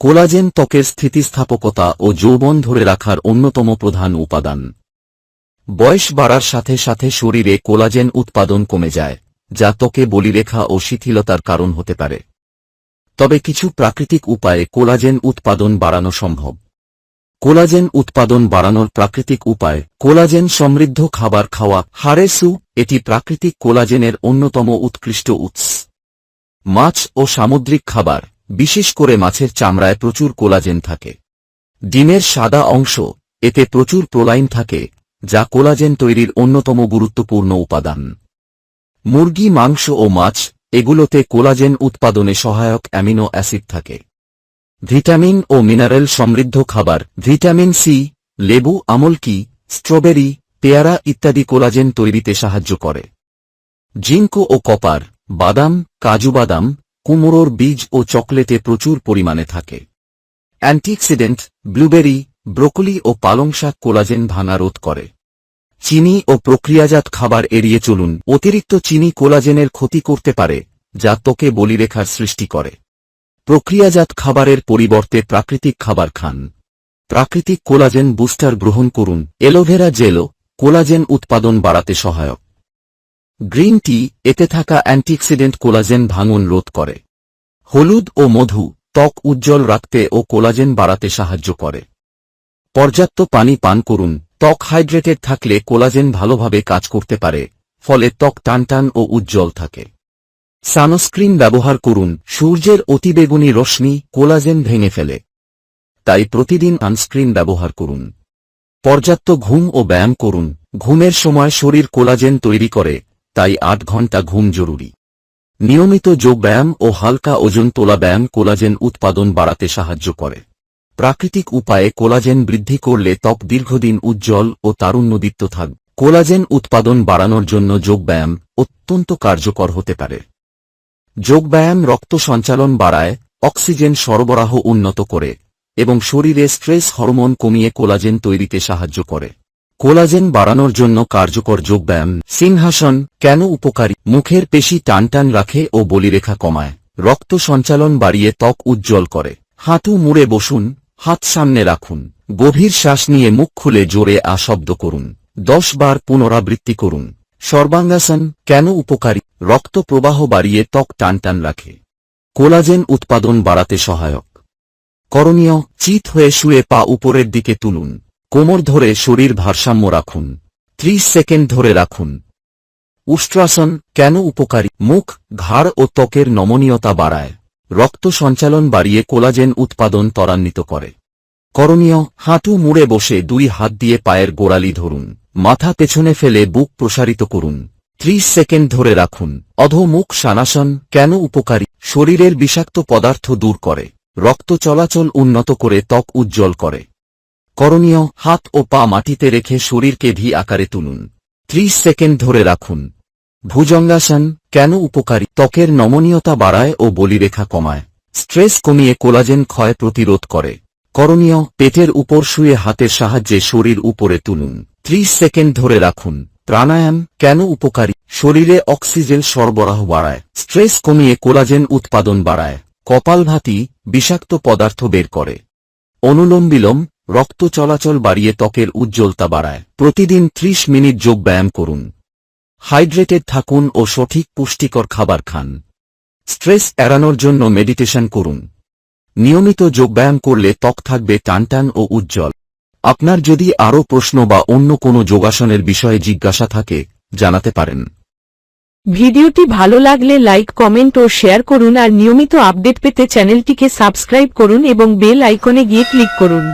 Collagen ত্বকের স্থিতিস্থাপকতা ও যৌবন ধরে রাখার অন্যতম প্রধান উপাদান। বয়স বাড়ার সাথে সাথে শরীরে কোলাজেন উৎপাদন কমে যায়, যা ত্বকে বলিরেখা ও শিথিলতার কারণ হতে পারে। তবে কিছু প্রাকৃতিক উপায়ে কোলাজেন উৎপাদন বাড়ানো সম্ভব। কোলাজেন উৎপাদন বাড়ানোর প্রাকৃতিক উপায়, কোলাজেন সমৃদ্ধ খাবার খাওয়া স্যুপ এটি প্রাকৃতিক কোলাজেনের অন্যতম উৎকৃষ্ট উৎস। মাছ ও সামুদ্রিক খাবার বিশেষ করে মাছের চামড়ায় প্রচুর কোলাজেন থাকে। ডিমের সাদা অংশ, এতে প্রচুর প্রোলাইন থাকে, যা কোলাজেন তৈরির অন্যতম গুরুত্বপূর্ণ উপাদান। মুরগি, মাংস ও মাছ, এগুলোতে কোলাজেন উৎপাদনে সহায়ক অ্যামিনো অ্যাসিড থাকে। ভিটামিন ও মিনারেল সমৃদ্ধ খাবার, ভিটামিন সি, লেবু আমলকি স্ট্রবেরি, পেয়ারা ইত্যাদি কোলাজেন তৈরিতে সাহায্য করে। জিঙ্ক ও কপার, বাদাম, কাজু বাদাম কুমড়োর বীজ ও চকলেটে প্রচুর পরিমাণে থাকে। অ্যান্টিঅক্সিডেন্ট ব্লুবেরি, ব্রোকলি ও পালং শাক কোলাজেন ভাঙা রোধ করে। চিনি ও প্রক্রিয়াজাত খাবার এড়িয়ে চলুন। অতিরিক্ত চিনি কোলাজেনের ক্ষতি করতে পারে, যা তোকে বলিরেখার সৃষ্টি করে। প্রক্রিয়াজাত খাবারের পরিবর্তে প্রাকৃতিক খাবার খান। প্রাকৃতিক কোলাজেন বুস্টার গ্রহণ করুন। এলোভেরা জেলও কোলাজেন উৎপাদন বাড়াতে সহায়ক। গ্রিন টি এতে থাকা অ্যান্টিঅক্সিডেন্ট কোলাজেন ভাঙন রোধ করে। হলুদ ও মধু ত্বক উজ্জ্বল রাখতে ও কোলাজেন বাড়াতে সাহায্য করে। পর্যাপ্ত পানি পান করুন। ত্বক হাইড্রেটেড থাকলে কোলাজেন ভালোভাবে কাজ করতে পারে, ফলে ত্বক টানটান ও উজ্জ্বল থাকে। সানস্ক্রিন ব্যবহার করুন। সূর্যের অতিবেগুনি রশ্মি কোলাজেন ভেঙে ফেলে। তাই প্রতিদিন সানস্ক্রিন ব্যবহার করুন। পর্যাপ্ত ঘুম ও ব্যায়াম করুন। ঘুমের সময় শরীর কোলাজেন তৈরি করে। তাই আট ঘণ্টা ঘুম জরুরি। নিয়মিত যোগব্যায়াম ও হালকা ওজন তোলা ব্যায়াম কোলাজেন উৎপাদন বাড়াতে সাহায্য করে। প্রাকৃতিক উপায়ে কোলাজেন বৃদ্ধি করলে ত্বক দীর্ঘদিন উজ্জ্বল ও তারুণ্যদীপ্ত থাকবে কোলাজেন উৎপাদন বাড়ানোর জন্য যোগব্যায়াম অত্যন্ত কার্যকর হতে পারে। যোগব্যায়াম রক্ত সঞ্চালন বাড়ায়, অক্সিজেন সরবরাহ উন্নত করে, এবং শরীরে স্ট্রেস হরমোন কমিয়ে কোলাজেন তৈরিতে সাহায্য করে। কোলাজেন বাড়ানোর জন্য কার্যকর যোগব্যায়াম সিংহাসন, কেন উপকারী? মুখের পেশি টানটান রাখে ও বলিরেখা কমায়। রক্ত সঞ্চালন বাড়িয়ে ত্বক উজ্জ্বল করে। হাঁটু মুড়ে বসুন, হাত সামনে রাখুন। গভীর শ্বাস নিয়ে মুখ খুলে জোরে আশব্দ করুন। দশ বার পুনরাবৃত্তি করুন। সর্বাঙ্গাসন, কেন উপকারী? রক্ত প্রবাহ বাড়িয়ে ত্বক টানটান রাখে। কোলাজেন উৎপাদন বাড়াতে সহায়ক। করণীয়, চিত হয়ে শুয়ে পা উপরের দিকে তুলুন। কোমর ধরে শরীর ভারসাম্য রাখুন। ত্রিশ সেকেন্ড ধরে রাখুন। উষ্ট্রাসন কেন উপকারী? মুখ, ঘাড় ও ত্বকের নমনীয়তা বাড়ায়। রক্ত সঞ্চালন বাড়িয়ে কোলাজেন উৎপাদন ত্বরান্বিত করে। করণীয়, হাঁটু মুড়ে বসে দুই হাত দিয়ে পায়ের গোড়ালি ধরুন। মাথা পেছনে ফেলে বুক প্রসারিত করুন। ত্রিশ সেকেন্ড ধরে রাখুন। অধোমুখ সানাসন কেন উপকারী? শরীরের বিষাক্ত পদার্থ দূর করে। রক্ত চলাচল উন্নত করে ত্বক উজ্জ্বল করে। করণীয় হাত ও পা মাটিতে রেখে শরীরকে ভি আকারে তুলুন। ত্রিশ সেকেন্ড ধরে রাখুন। ভুজঙ্গাসন কেন উপকারী? ত্বকের নমনীয়তা বাড়ায় ও বলিরেখা কমায়। স্ট্রেস কমিয়ে কোলাজেন ক্ষয় প্রতিরোধ করে। করণীয়, পেটের উপর শুয়ে হাতের সাহায্যে শরীর উপরে তুলুন। ত্রিশ সেকেন্ড ধরে রাখুন। প্রাণায়াম কেন উপকারী? শরীরে অক্সিজেন সরবরাহ বাড়ায়। স্ট্রেস কমিয়ে কোলাজেন উৎপাদন বাড়ায়। কপালভাতি বিষাক্ত পদার্থ বের করে। অনুলোম বিলোম রক্ত চলাচল বাড়িয়ে ত্বকের উজ্জ্বলতা বাড়ায়। প্রতিদিন ত্রিশ মিনিট যোগ ব্যায়াম করুন। হাইড্রেটেড থাকুন ও সঠিক পুষ্টিকর খাবার খান। স্ট্রেস এড়ানোর জন্য মেডিটেশন করুন। নিয়মিত যোগব্যায়াম করলে ত্বক থাকবে টানটান ও উজ্জ্বল। আপনার যদি আরও প্রশ্ন বা অন্য কোনো যোগাসনের বিষয়ে জিজ্ঞাসা থাকে, জানাতে পারেন। ভিডিওটি ভালো লাগলে লাইক, কমেন্ট ও শেয়ার করুন আর নিয়মিত আপডেট পেতে চ্যানেলটিকে সাবস্ক্রাইব করুন এবং বেল আইকনে গিয়ে ক্লিক করুন।